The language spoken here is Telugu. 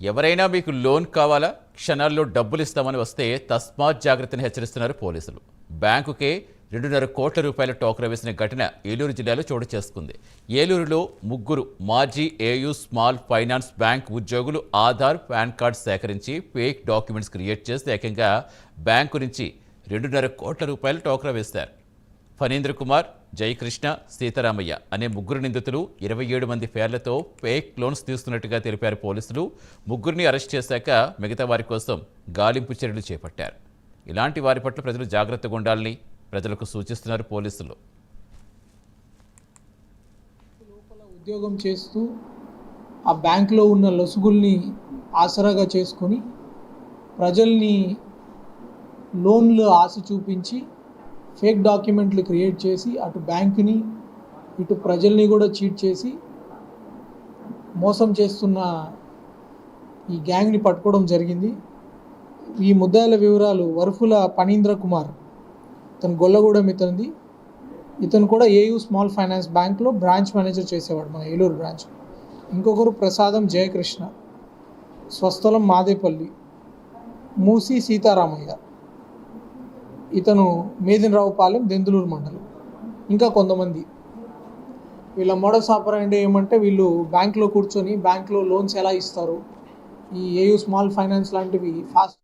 ఎవరైనా మీకు లోన్ కావాలా? క్షణాల్లో డబ్బులు ఇస్తామని వస్తే తస్మాత్ జాగ్రత్తని హెచ్చరిస్తున్నారు పోలీసులు. బ్యాంకుకే రెండున్నర కోట్ల రూపాయల టోకరా వేసిన ఘటన ఏలూరు జిల్లాలో చోటు చేసుకుంది. ఏలూరులో ముగ్గురు మాజీ ఏయూ స్మాల్ ఫైనాన్స్ బ్యాంక్ ఉద్యోగులు ఆధార్ పాన్ కార్డ్ సేకరించి ఫేక్ డాక్యుమెంట్స్ క్రియేట్ చేసి ఏకంగా బ్యాంకు నుంచి రెండున్నర కోట్ల రూపాయల టోకరా వేశారు ఫణీంద్ర కుమార్ జయకృష్ణ సీతారామయ్య అనే ముగ్గురు నిందితులు ఇరవై ఏడు మంది పేర్లతో ఫేక్ లోన్స్ తీస్తున్నట్టుగా తెలిపారు పోలీసులు. ముగ్గురిని అరెస్ట్ చేశాక మిగతా వారి కోసం గాలింపు చర్యలు చేపట్టారు. ఇలాంటి వారి పట్ల ప్రజలు జాగ్రత్తగా ఉండాలని ప్రజలకు సూచిస్తున్నారు పోలీసులు. ఉద్యోగం చేస్తూ ఆ బ్యాంకులో ఉన్న లొసుగుల్ని ఆసరాగా చేసుకొని ప్రజల్ని లోన్లు ఆశ చూపించి ఫేక్ డాక్యుమెంట్లు క్రియేట్ చేసి అటు బ్యాంకుని ఇటు ప్రజల్ని కూడా చీట్ చేసి మోసం చేస్తున్న ఈ గ్యాంగ్ని పట్టుకోవడం జరిగింది. ఈ ముద్దాయిల వివరాలు వరుఫుల పనీంద్ర కుమార్ ఇతను గొల్లగూడెం ఇతనిది. ఇతను కూడా ఏయూ స్మాల్ ఫైనాన్స్ బ్యాంక్లో బ్రాంచ్ మేనేజర్ చేసేవాడు మన ఏలూరు బ్రాంచ్. ఇంకొకరు ప్రసాదం జయకృష్ణ స్వస్థలం మాదేపల్లి మూసి సీతారామయ్య. ఇతను మేదినరావుపాలెం దెందులూరు మండలం. ఇంకా కొంతమంది. వీళ్ళ మోడల్స్ ఆపరేంటి ఏమంటే వీళ్ళు బ్యాంక్లో కూర్చొని బ్యాంక్లో లోన్స్ ఎలా ఇస్తారు? ఈ ఏయూ స్మాల్ ఫైనాన్స్ లాంటివి ఫాస్ట్